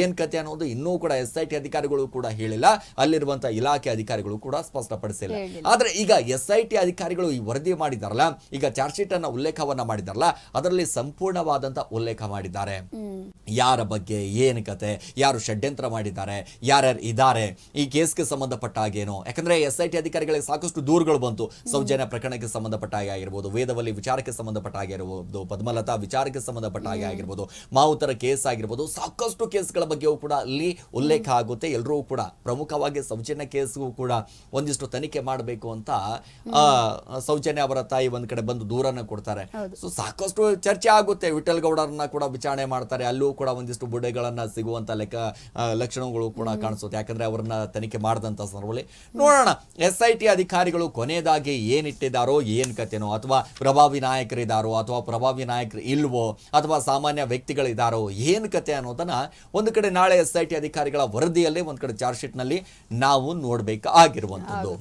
ಏನ್ ಕತೆ ಅನ್ನೋದು ಇನ್ನೂ ಕೂಡ ಎಸ್ ಐ ಟಿ ಅಧಿಕಾರಿಗಳು ಕೂಡ ಹೇಳಿಲ್ಲ. ಅಲ್ಲಿರುವಂತಹ ಇಲಾಖೆ ಅಧಿಕಾರಿಗಳು ಕೂಡ ಸ್ಪಷ್ಟಪಡಿಸಿಲ್ಲ. ಆದ್ರೆ ಈಗ ಎಸ್ ಐ ಟಿ ಅಧಿಕಾರಿಗಳು ಈ ವರದಿ ಮಾಡಿದಾರಲ್ಲ ಈಗ ಚಾರ್ಜ್ ಶೀಟ್ ಅನ್ನ ಉಲ್ಲೇಖವನ್ನ ಮಾಡಿದಾರಲ್ಲ ಅದರಲ್ಲಿ ಸಂಪೂರ್ಣವಾದಂತ ಉಲ್ಲೇಖ ಮಾಡಿದ್ದಾರೆ. ಯಾರ ಬಗ್ಗೆ ಏನು ಕತೆ ಯಾರು ಷಡ್ಯಂತ್ರ ಮಾಡಿದ್ದಾರೆ ಯಾರ್ಯಾರು ಇದ್ದಾರೆ ಈ ಕೇಸ್ಗೆ ಸಂಬಂಧಪಟ್ಟ ಹಾಗೇನು. ಯಾಕಂದ್ರೆ ಎಸ್ ಐ ಟಿ ಅಧಿಕಾರಿಗಳಿಗೆ ಸಾಕಷ್ಟು ದೂರುಗಳು ಬಂತು. ಸೌಜನ್ಯ ಪ್ರಕರಣಕ್ಕೆ ಸಂಬಂಧಪಟ್ಟ ಹಾಗೆ ಆಗಿರ್ಬೋದು ವೇದವಲ್ಲಿ ವಿಚಾರಕ್ಕೆ ಸಂಬಂಧಪಟ್ಟ ಹಾಗೆ ಇರಬಹುದು ಪದ್ಮಲತಾ ವಿಚಾರಕ್ಕೆ ಸಂಬಂಧಪಟ್ಟ ಹಾಗೆ ಆಗಿರ್ಬೋದು ಮಾವುತರ ಕೇಸ್ ಆಗಿರ್ಬೋದು ಸಾಕಷ್ಟು ಕೇಸ್ಗಳ ಬಗ್ಗೆಯೂ ಕೂಡ ಅಲ್ಲಿ ಉಲ್ಲೇಖ ಆಗುತ್ತೆ. ಎಲ್ಲರೂ ಕೂಡ ಪ್ರಮುಖವಾಗಿ ಸೌಜನ್ಯ ಕೇಸ್ಗೂ ಕೂಡ ಒಂದಿಷ್ಟು ತನಿಖೆ ಮಾಡಬೇಕು ಅಂತ ಸೌಜನ್ಯ ಅವರ ತಾಯಿ ಒಂದ್ ಕಡೆ ಬಂದು ದೂರನ್ನ ಕೊಡ್ತಾರೆ. ಸೊ ಸಾಕಷ್ಟು ಚರ್ಚೆ ಆಗುತ್ತೆ. ವಿಠಲ್ ಗೌಡರನ್ನ ಕೂಡ ವಿಚಾರಣೆ ಮಾಡ್ತಾರೆ. ಅಲ್ಲೂ ಕೂಡ ಒಂದಿಷ್ಟು ಬುಡೆಗಳನ್ನ ಸಿಗುವಂತ ಲೆಕ್ಕ ಲಕ್ಷಣಗಳು ಕೂಡ ಕಾಣಿಸುತ್ತೆ. ಯಾಕಂದ್ರೆ ಅವರನ್ನ ತನಿಖೆ ಮಾಡಿದಂತ ಸಂದರ್ಭದಲ್ಲಿ. ನೋಡೋಣ ಎಸ್ ಐ ಟಿ ಅಧಿಕಾರಿಗಳು ಕೊನೆಯದಾಗಿ ಏನಿಟ್ಟಿದ್ದಾರೋ ಏನ್ ಕತೆನೋ ಅಥವಾ ಪ್ರಭಾವಿ ನಾಯಕರಿದ್ದಾರೋ ಅಥವಾ ಪ್ರಭಾವಿ ನಾಯಕರು ಇಲ್ವೋ ಅಥವಾ ಸಾಮಾನ್ಯ ವ್ಯಕ್ತಿಗಳಿದ್ದಾರೋ ಏನ್ ಕತೆ ಅನ್ನೋದನ್ನ ಒಂದು ಕಡೆ ನಾಳೆ ಎಸ್ ಐ ಟಿ ಅಧಿಕಾರಿಗಳ ವರದಿಯಲ್ಲೇ ಒಂದ್ ಕಡೆ ಚಾರ್ಜ್ ಶೀಟ್ನಲ್ಲಿ ನಾವು ನೋಡ್ಬೇಕಾಗಿರುವಂತದ್ದು